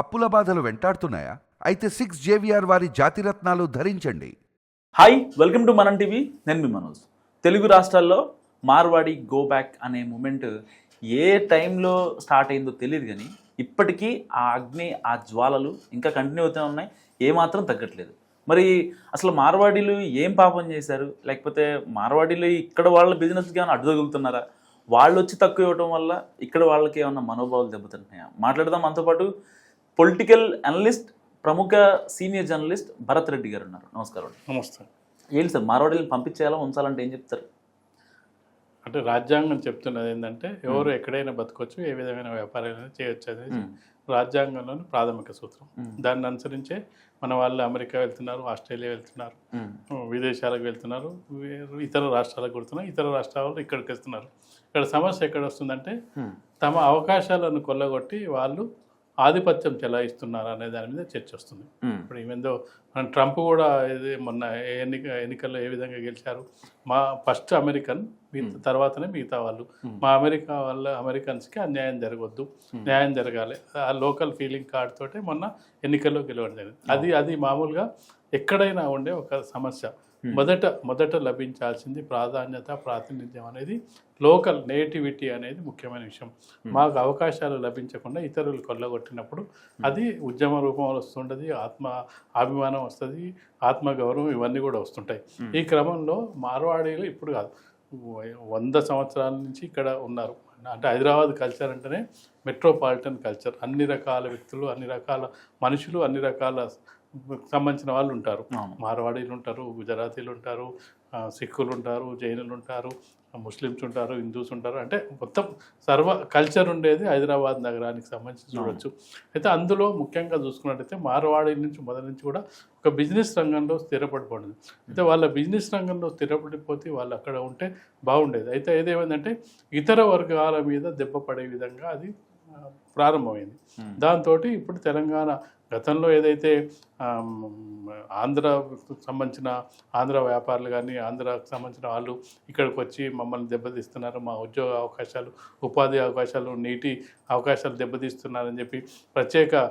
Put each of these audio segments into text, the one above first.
అప్పుల బాధలు వెంటాడుతున్నాయా? అయితే సిక్స్ జేవిఆర్ వారి జాతిరత్నాలు ధరించండి. హాయ్ వెల్కమ్ టు మనం టీవీ నేను మీ మనోజ్. తెలుగు రాష్ట్రాల్లో మార్వాడి గో బ్యాక్ అనే మూమెంట్ ఏ టైంలో స్టార్ట్ అయిందో తెలియదు కానీ ఇప్పటికీ ఆ అగ్ని ఆ జ్వాలలు ఇంకా కంటిన్యూ అవుతూనే ఉన్నాయి. ఏమాత్రం తగ్గట్లేదు. మరి అసలు మార్వాడీలు ఏం పాపం చేశారు? లేకపోతే మార్వాడీలు ఇక్కడ వాళ్ళ బిజినెస్కి ఏమైనా అడ్డు తగులుతున్నారా వాళ్ళు వచ్చి తక్కువ ఇవ్వడం వల్ల ఇక్కడ వాళ్ళకి ఏమన్నా మనోభావాలు దెబ్బతింటున్నాయా? మాట్లాడదాం మనతో పాటు పొలిటికల్ అనలిస్ట్ ప్రముఖ సీనియర్ జర్నలిస్ట్ భరత్ రెడ్డి గారు ఉన్నారు నమస్కారం. నమస్తే ఏంటి సార్ మార్వాడీలను పంపించేయాలా ఉంచాలంటే ఏం చెప్తారు అంటే రాజ్యాంగం చెప్తున్నది ఏంటంటే ఎవరు ఎక్కడైనా బతకొచ్చు ఏ విధమైన వ్యాపారాలైనా చేయొచ్చు అనేది. రాజ్యాంగంలోని ప్రాథమిక సూత్రం. దాన్ని అనుసరించే మన వాళ్ళు అమెరికా వెళ్తున్నారు ఆస్ట్రేలియా వెళ్తున్నారు. విదేశాలకు వెళ్తున్నారు వేరు ఇతర రాష్ట్రాలకు కొడుతున్నారు ఇతర రాష్ట్రాల ఇక్కడికి వస్తున్నారు ఇక్కడ సమస్య ఎక్కడ వస్తుందంటే. తమ అవకాశాలను కొల్లగొట్టి వాళ్ళు ఆధిపత్యం చెలాయిస్తున్నారు అనే దాని మీద చర్చ వస్తుంది. మ్మ్. ఇప్పుడు ఈవెందో మన ట్రంప్ కూడా ఇది మొన్న ఎన్నిక ఎన్నికల్లో ఏ విధంగా గెలిచారు మా ఫస్ట్ అమెరికన్ మిగతా తర్వాతనే మిగతా వాళ్ళు. Hmm. మా అమెరికా వాళ్ళ అమెరికన్స్కి అన్యాయం జరగవద్దు న్యాయం జరగాలి. ఆ లోకల్ ఫీలింగ్ కార్డ్ తోటే మొన్న ఎన్నికల్లో గెలవడం జరిగింది. అది అది మామూలుగా ఎక్కడైనా ఉండే ఒక సమస్య. మొదట మొదట లభించాల్సింది ప్రాధాన్యత ప్రాతినిధ్యం అనేది లోకల్ నేటివిటీ అనేది ముఖ్యమైన విషయం. మాకు అవకాశాలు లభించకుండా ఇతరులు కొల్లగొట్టినప్పుడు అది ఉద్యమ రూపంలో వస్తుంటుంది ఆత్మ అభిమానం వస్తుంది ఆత్మగౌరవం ఇవన్నీ కూడా వస్తుంటాయి. ఈ క్రమంలో మార్వాడీలు ఇప్పుడు కాదు వంద సంవత్సరాల నుంచి ఇక్కడ ఉన్నారు. అంటే హైదరాబాద్ కల్చర్ అంటేనే మెట్రోపాలిటన్ కల్చర్. అన్ని రకాల వ్యక్తులు అన్ని రకాల మనుషులు అన్ని రకాల సంబంధించిన వాళ్ళు ఉంటారు. మార్వాడీలు ఉంటారు గుజరాతీలు ఉంటారు సిక్కులు ఉంటారు జైనులు ఉంటారు ముస్లిమ్స్ ఉంటారు హిందూస్ ఉంటారు. అంటే మొత్తం సర్వ కల్చర్ ఉండేది హైదరాబాద్ నగరానికి సంబంధించి చూడొచ్చు. అయితే అందులో ముఖ్యంగా చూసుకున్నట్టయితే మార్వాడి నుంచి మొదటి నుంచి కూడా ఒక బిజినెస్ రంగంలో స్థిరపడిపోయింది అయితే వాళ్ళ బిజినెస్ రంగంలో స్థిరపడిపోతే వాళ్ళు అక్కడ ఉంటే బాగుండేది. అయితే ఏదేమైందంటే ఇతర వర్గాల మీద దెబ్బ పడే విధంగా అది ప్రారంభమైంది. దాంతో ఇప్పుడు తెలంగాణ గతంలో ఏదైతే ఆంధ్ర సంబంధించిన ఆంధ్ర వ్యాపారులు కానీ ఆంధ్రాకు సంబంధించిన వాళ్ళు ఇక్కడికి వచ్చి మమ్మల్ని దెబ్బతీస్తున్నారు మా ఉద్యోగ అవకాశాలు ఉపాధి అవకాశాలు నీటి అవకాశాలు దెబ్బతీస్తున్నారని చెప్పి ప్రత్యేక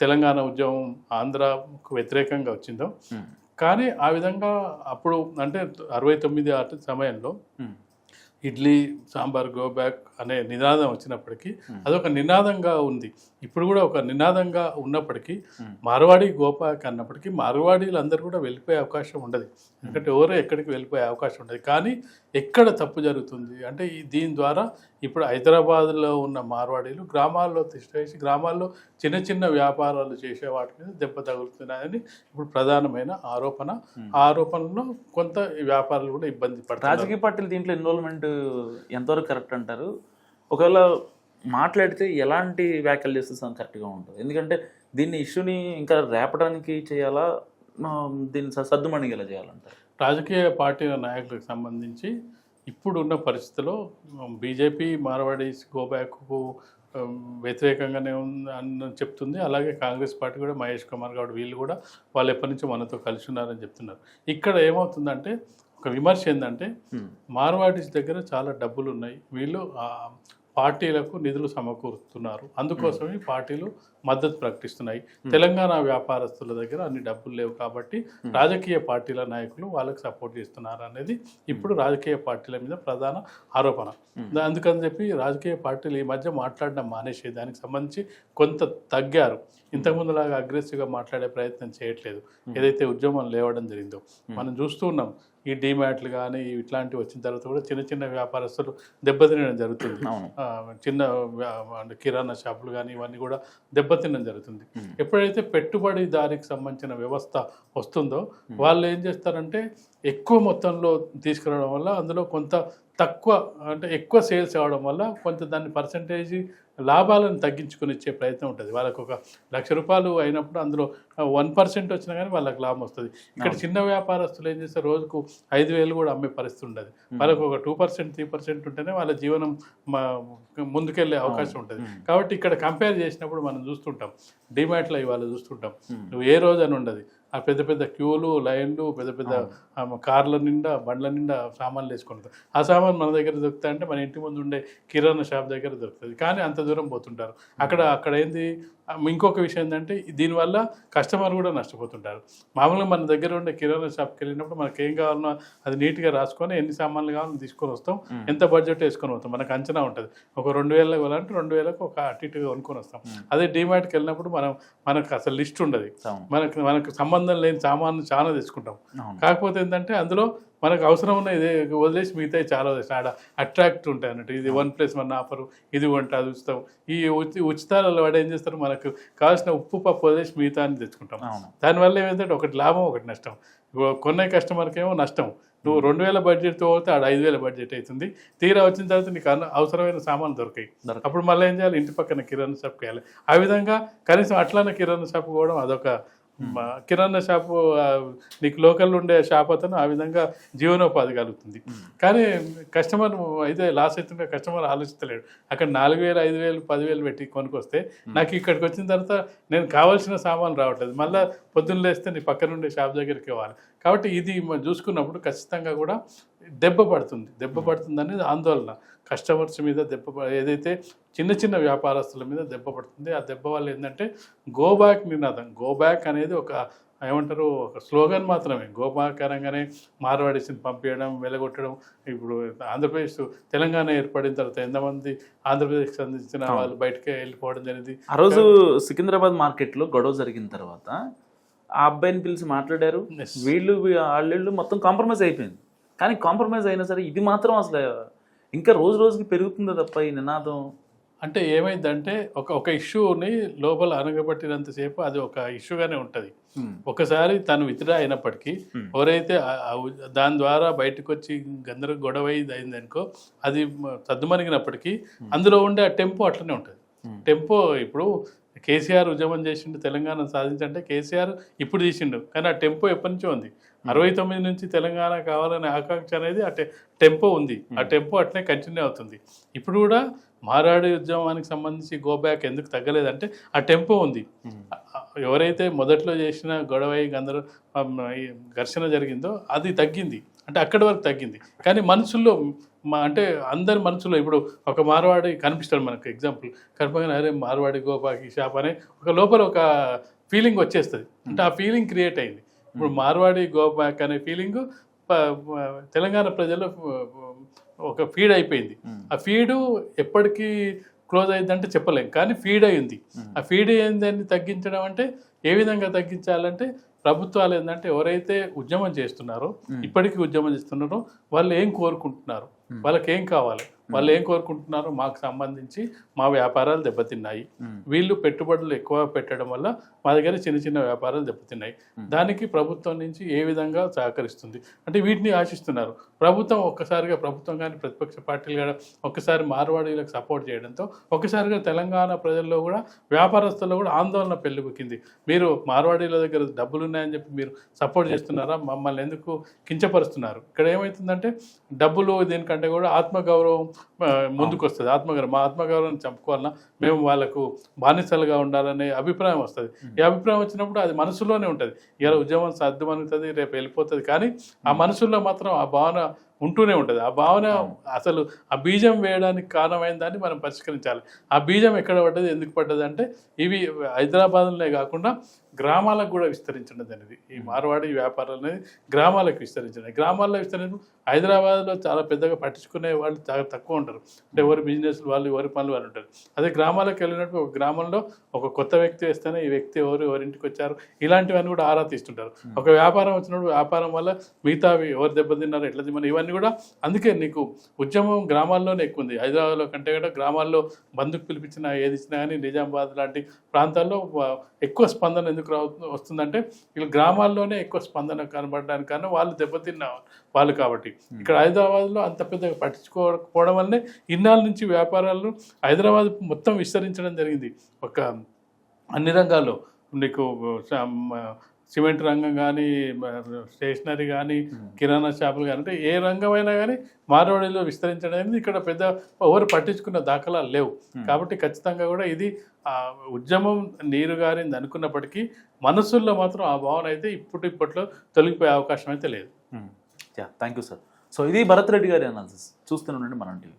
తెలంగాణ ఉద్యమం ఆంధ్రకు వ్యతిరేకంగా వచ్చిందో. కానీ ఆ విధంగా అప్పుడు అంటే అరవై తొమ్మిది ఆ సమయంలో. ఇడ్లీ సాంబార్ గో బ్యాక్ అనే నినాదం వచ్చినప్పటికీ. అదొక నినాదంగా ఉంది. ఇప్పుడు కూడా ఒక నినాదంగా ఉన్నప్పటికీ. మార్వాడి గోపాక్ అన్నప్పటికీ మార్వాడీలు అందరూ కూడా వెళ్ళిపోయే అవకాశం ఉండదు. ఎందుకంటే ఎవరో ఎక్కడికి వెళ్ళిపోయే అవకాశం ఉండదు. కానీ ఎక్కడ తప్పు జరుగుతుంది? అంటే ఈ దీని ద్వారా ఇప్పుడు హైదరాబాద్లో ఉన్న మార్వాడీలు గ్రామాల్లో తిష్టవేసి గ్రామాల్లో చిన్న చిన్న వ్యాపారాలు చేసే వాటి మీద దెబ్బ తగులుతున్నాయని ఇప్పుడు ప్రధానమైన ఆరోపణ. ఆరోపణలో కొంత ఈ వ్యాపారాలు కూడా ఇబ్బంది పడతారు రాజకీయ పార్టీలు దీంట్లో ఇన్వాల్వ్మెంట్ ఎంతవరకు కరెక్ట్ అంటారు? ఒకవేళ మాట్లాడితే ఎలాంటి వ్యాఖ్యలు చేస్తే కరెక్ట్గా ఉంటుంది? ఎందుకంటే దీన్ని ఇష్యూని ఇంకా రేపడానికి చేయాలా? దీన్ని స- సద్దుమణిగేలా చేయాలంటారు? రాజకీయ పార్టీల నాయకులకు సంబంధించి ఇప్పుడున్న పరిస్థితిలో బీజేపీ మార్వాడీస్ గోబ్యాక్కు వ్యతిరేకంగానే ఉంది అని చెప్తుంది. అలాగే కాంగ్రెస్ పార్టీ కూడా మహేష్ కుమార్ గౌడ్ వీళ్ళు కూడా వాళ్ళు ఎప్పటి నుంచో మనతో కలిసి ఉన్నారని చెప్తున్నారు. ఇక్కడ ఏమవుతుందంటే ఒక విమర్శ ఏంటంటే. మార్వాడీస్ దగ్గర చాలా డబ్బులు ఉన్నాయి వీళ్ళు పార్టీలకు నిధులు సమకూరుతున్నారు అందుకోసమే పార్టీలు మద్దతు ప్రకటిస్తున్నాయి. తెలంగాణ వ్యాపారస్తుల దగ్గర అన్ని డబ్బులు లేవు కాబట్టి రాజకీయ పార్టీల నాయకులు వాళ్ళకి సపోర్ట్ చేస్తున్నారు అనేది ఇప్పుడు రాజకీయ పార్టీల మీద ప్రధాన ఆరోపణ. అందుకని చెప్పి రాజకీయ పార్టీలు ఈ మధ్య మాట్లాడడం మానేసే దానికి సంబంధించి కొంత తగ్గారు. ఇంతకుముందులాగా అగ్రెసివ్గా మాట్లాడే ప్రయత్నం చేయట్లేదు. ఏదైతే ఉద్యమం లేవడం జరిగిందో. మనం చూస్తూ ఉన్నాం ఈ డీమ్యాట్లు కానీ ఇట్లాంటివి వచ్చిన తర్వాత కూడా చిన్న చిన్న వ్యాపారస్తులు దెబ్బతినడం జరుగుతుంది. చిన్న కిరాణా షాపులు కానీ ఇవన్నీ కూడా దెబ్బతినడం జరుగుతుంది. ఎప్పుడైతే పెట్టుబడిదారికి సంబంధించిన వ్యవస్థ వస్తుందో వాళ్ళు ఏం చేస్తారంటే ఎక్కువ మొత్తంలో తీసుకురావడం వల్ల అందులో కొంత తక్కువ అంటే ఎక్కువ సేల్స్ అవ్వడం వల్ల కొంత దాని పర్సంటేజ్ లాభాలను తగ్గించుకొని ఇచ్చే ప్రయత్నం ఉంటుంది. వాళ్ళకు ఒక లక్ష రూపాయలు అయినప్పుడు అందులో వన్ పర్సెంట్ వచ్చినా కానీ వాళ్ళకి లాభం వస్తుంది. ఇక్కడ చిన్న వ్యాపారస్తులు ఏం చేస్తారు? రోజుకు ఐదు వేలు కూడా అమ్మే పరిస్థితి ఉండదు. వాళ్ళకు ఒక టూ పర్సెంట్ త్రీ పర్సెంట్ ఉంటేనే వాళ్ళ జీవనం ముందుకెళ్ళే అవకాశం ఉంటుంది. కాబట్టి ఇక్కడ కంపేర్ చేసినప్పుడు మనం చూస్తుంటాం. డిమాట్లో ఇవాళ చూస్తుంటాం. నువ్వు ఏ రోజు అని ఉండదు. ఆ పెద్ద పెద్ద క్యూలు లైన్లు పెద్ద పెద్ద కార్ల నిండా బండ్ల నిండా సామాన్లు వేసుకుంటారు. ఆ సామాన్ మన దగ్గర దొరుకుతాయి అంటే మన ఇంటి ముందు ఉండే కిరాణా షాప్ దగ్గర దొరుకుతుంది. కానీ అంత దూరం పోతుంటారు. అక్కడ అక్కడ ఏంది? ఇంకొక విషయం ఏంటంటే దీనివల్ల కస్టమర్ కూడా నష్టపోతుంటారు. మామూలుగా మన దగ్గర ఉండే కిరాణా షాప్కి వెళ్ళినప్పుడు మనకి ఏం కావాలనో అది నీట్గా రాసుకొని ఎన్ని సామాన్లు కావాలో తీసుకొని వస్తాం. ఎంత బడ్జెట్ వేసుకొని వస్తాం మనకు అంచనా ఉంటుంది. ఒక రెండు వేలకు వెళ్ళాలంటే రెండు వేలకు ఒక అటు ఇటుగా కొనుక్కొని వస్తాం. అదే డిమార్ట్కి వెళ్ళినప్పుడు మనం మనకు అసలు లిస్ట్ ఉండదు. మనకు మనకు సంబంధం లేని సామాన్లు చాలా తెచ్చుకుంటాం అవును. కాకపోతే ఏంటంటే అందులో మనకు అవసరం ఉన్న ఇదే వదిలేసి మిగతా చాలా ఆడ అట్రాక్ట్ ఉంటాయి అన్నట్టు. ఇది వన్ ప్లస్ వన్ ఆఫర్ ఇది కొంటే అది ఉచితం ఈ ఉచి ఉచితాలలో వాడు ఏం చేస్తారు? మనకు కావాల్సిన ఉప్పు పప్పు వదిలేసి మిగతా అని తెచ్చుకుంటాం. దానివల్ల ఏమైందంటే ఒకటి లాభం ఒకటి నష్టం. ఇగో కొనే కస్టమర్కి ఏమో నష్టం. నువ్వు రెండు వేల బడ్జెట్తో పోతే ఆడ ఐదు వేల బడ్జెట్ అవుతుంది. తీరా వచ్చిన తర్వాత నీకు అవసరమైన సామాన్లు దొరికాయి. అప్పుడు మళ్ళీ ఏం చేయాలి? ఇంటి పక్కన కిరాణా షాప్కి వెళ్ళాలి. ఆ విధంగా కనీసం అట్లానే కిరాణా షాప్ పోవడం అదొక కిరాణా షాపు నీకు లోకల్ ఉండే షాప్ అతను ఆ విధంగా జీవనోపాధి కలుగుతుంది. కానీ కస్టమర్ అయితే లాస్ అవుతుంటే కస్టమర్ ఆలోచిస్తలేడు. అక్కడ నాలుగు వేలు ఐదు వేలు పదివేలు పెట్టి కొనుక్కొస్తే నాకు ఇక్కడికి వచ్చిన తర్వాత నేను కావాల్సిన సామాన్లు రావట్లేదు. మళ్ళీ పొద్దున్న లేస్తే నీ పక్కన ఉండే షాప్ దగ్గరికి ఇవ్వాలి కాబట్టి ఇది మనం చూసుకున్నప్పుడు ఖచ్చితంగా కూడా దెబ్బ పడుతుంది. దెబ్బ పడుతుంది అనేది ఆందోళన. కస్టమర్స్ మీద దెబ్బ ఏదైతే చిన్న చిన్న వ్యాపారస్తుల మీద దెబ్బ పడుతుంది ఆ దెబ్బ వల్ల ఏంటంటే గో బ్యాక్ నినాదం. గో బ్యాక్ అనేది ఒక ఏమంటారు ఒక స్లోగన్ మాత్రమే. గో బ్యాక్ అనగానే మార్వాడీస్ని పంపించడం వెలగొట్టడం. ఇప్పుడు ఆంధ్రప్రదేశ్ తెలంగాణ ఏర్పడిన తర్వాత ఎంతమంది ఆంధ్రప్రదేశ్కి సంబంధించిన వాళ్ళు బయటకే వెళ్ళిపోవడం జరిగింది. ఆ రోజు సికింద్రాబాద్ మార్కెట్లో గొడవ జరిగిన తర్వాత ఆ అబ్బాయిని పిలిచి మాట్లాడారు. వీళ్ళు వాళ్ళు మొత్తం కాంప్రమైజ్ అయిపోయింది. కానీ కాంప్రమైజ్ అయినా సరే ఇది మాత్రం అసలు ఇంకా రోజు రోజుకి పెరుగుతుంది తప్ప ఈ నినాదం. అంటే ఏమైందంటే ఒక ఒక ఇష్యూని లోపల అనగబట్టినంతసేపు అది ఒక ఇష్యూగానే ఉంటుంది. ఒకసారి తను విత్డ్రా అయినప్పటికీ. ఎవరైతే దాని ద్వారా బయటకు వచ్చి గందర గొడవ అయింది అయిందనుకో అది సద్దుమణిగినప్పటికీ అందులో ఉండే ఆ టెంపో అట్లనే ఉంటుంది. టెంపో ఇప్పుడు కేసీఆర్ ఉద్యమం చేసిండు తెలంగాణ సాధించంటే కేసీఆర్ ఇప్పుడు తీసిండు. కానీ ఆ టెంపో ఎప్పటి నుంచో ఉంది. అరవై తొమ్మిది నుంచి తెలంగాణ కావాలనే ఆకాంక్ష అనేది ఆ టెంపో ఉంది. ఆ టెంపో అట్లనే కంటిన్యూ అవుతుంది. ఇప్పుడు కూడా మారాడి ఉద్యమానికి సంబంధించి గో బ్యాక్ ఎందుకు తగ్గలేదంటే ఆ టెంపో ఉంది. ఆ- ఎవరైతే మొదట్లో చేసిన గొడవ గందరూ ఈ ఘర్షణ జరిగిందో అది తగ్గింది. అంటే అక్కడి వరకు తగ్గింది. కానీ మనసుల్లో మా అంటే అందరి మనసులో ఇప్పుడు ఒక మార్వాడి కనిపిస్తాడు మనకు ఎగ్జాంపుల్ కనిపగానే అరే మార్వాడి గోపాకి షాప్ అనే ఒక లోపల ఒక ఫీలింగ్ వచ్చేస్తుంది. అంటే ఆ ఫీలింగ్ క్రియేట్ అయింది. ఇప్పుడు మార్వాడి గోపాక్ అనే ఫీలింగ్ తెలంగాణ ప్రజల్లో ఒక ఫీడ్ అయిపోయింది. ఆ ఫీడు ఎప్పటికీ క్లోజ్ అయిందంటే చెప్పలేం కానీ ఫీడ్ అయింది. ఆ ఫీడ్ అయిందని తగ్గించడం అంటే ఏ విధంగా తగ్గించాలంటే ప్రభుత్వాలు ఏంటంటే ఎవరైతే ఉద్యమం చేస్తున్నారో ఇప్పటికీ ఉద్యమం చేస్తున్నారో వాళ్ళు ఏం కోరుకుంటున్నారు వాళ్ళకి ఏం కావాలి వాళ్ళు ఏం కోరుకుంటున్నారో మాకు సంబంధించి మా వ్యాపారాలు దెబ్బతిన్నాయి. వీళ్ళు పెట్టుబడులు ఎక్కువ పెట్టడం వల్ల మా దగ్గర చిన్న చిన్న వ్యాపారాలు దెబ్బతిన్నాయి. దానికి ప్రభుత్వం నుంచి ఏ విధంగా సహకరిస్తుంది? అంటే వీటిని ఆశిస్తున్నారు. ప్రభుత్వం ఒక్కసారిగా ప్రభుత్వం కానీ ప్రతిపక్ష పార్టీలు కూడా ఒక్కసారి మార్వాడీలకు సపోర్ట్ చేయడంతో ఒక్కసారిగా తెలంగాణ ప్రజల్లో కూడా వ్యాపారస్తుల్లో కూడా ఆందోళన పెళ్ళిబుకింది మీరు మార్వాడీల దగ్గర డబ్బులు ఉన్నాయని చెప్పి మీరు సపోర్ట్ చేస్తున్నారా? మమ్మల్ని ఎందుకు కించపరుస్తున్నారు? ఇక్కడ ఏమవుతుందంటే డబ్బులు దీనికంటే కూడా ఆత్మగౌరవం ముందుకు వస్తుంది ఆత్మగౌరవం మా ఆత్మగౌరవాన్ని చంపుకోవాలన్నా మేము వాళ్ళకు బానిసలుగా ఉండాలనే అభిప్రాయం వస్తుంది. ఈ అభిప్రాయం వచ్చినప్పుడు అది మనసులోనే ఉంటుంది. ఇలా ఉద్యమం సాధ్యమవుతుంది రేపు వెళ్ళిపోతుంది. కానీ ఆ మనసులో మాత్రం ఆ భావన ఉంటూనే ఉంటుంది. ఆ భావన అసలు ఆ బీజం వేయడానికి కారణమైన దాన్ని మనం పరిష్కరించాలి. ఆ బీజం ఎక్కడ పడ్డది ఎందుకు పడ్డది అంటే ఇవి హైదరాబాద్లోనే కాకుండా గ్రామాలకు కూడా విస్తరించడం అనేది. ఈ మార్వాడి వ్యాపారాలు అనేది గ్రామాలకు విస్తరించడం గ్రామాల్లో విస్తరించడం హైదరాబాద్లో చాలా పెద్దగా పట్టించుకునే వాళ్ళు చాలా తక్కువ ఉంటారు. అంటే ఎవరి బిజినెస్ వాళ్ళు ఎవరి పనులు వాళ్ళు ఉంటారు. అదే గ్రామాలకు వెళ్ళినప్పుడు ఒక గ్రామంలో ఒక కొత్త వ్యక్తి వేస్తేనే ఈ వ్యక్తి ఎవరు ఎవరింటికి వచ్చారు ఇలాంటివన్నీ కూడా ఆరా తీస్తుంటారు. ఒక వ్యాపారం వచ్చినప్పుడు వ్యాపారం వల్ల మిగతావి ఎవరు దెబ్బతిన్నారు ఎట్లా తిన్నారు ఇవన్నీ కూడా అందుకే నీకు ఉద్యమం గ్రామాల్లోనే ఎక్కువ ఉంది హైదరాబాద్లో కంటే కూడా గ్రామాల్లో బంధుకు పిలిపించినా ఏది ఇచ్చినా కానీ నిజామాబాద్ లాంటి ప్రాంతాల్లో ఎక్కువ స్పందన ఎందుకు వస్తుందంటే వీళ్ళు గ్రామాల్లోనే ఎక్కువ స్పందన కనబడడానికి కానీ వాళ్ళు దెబ్బతిన్న వాళ్ళు కాబట్టి. ఇక్కడ హైదరాబాద్లో అంత పెద్దగా పట్టించుకోకపోవడం వల్లనే ఇన్నాళ్ళ నుంచి వ్యాపారాలు హైదరాబాద్ మొత్తం విస్తరించడం జరిగింది. ఒక అన్ని రంగాల్లో నీకు సిమెంట్ రంగం కానీ స్టేషనరీ కానీ కిరాణా షాపులు కానీ అంటే ఏ రంగమైనా కానీ మార్వాడిలో విస్తరించడం అనేది ఇక్కడ పెద్ద ఎవరు పట్టించుకున్న దాఖలాలు లేవు. కాబట్టి ఖచ్చితంగా కూడా ఇది ఉద్యమం నీరు గారింది అనుకున్నప్పటికీ మనసుల్లో మాత్రం ఆ భావన అయితే ఇప్పుడు ఇప్పట్లో తొలగిపోయే అవకాశం అయితే లేదు. థ్యాంక్ యూ సార్ సో ఇది భరత్ రెడ్డి గారి అనాలిసిస్ చూస్తూనే ఉండండి మనం టీవీ.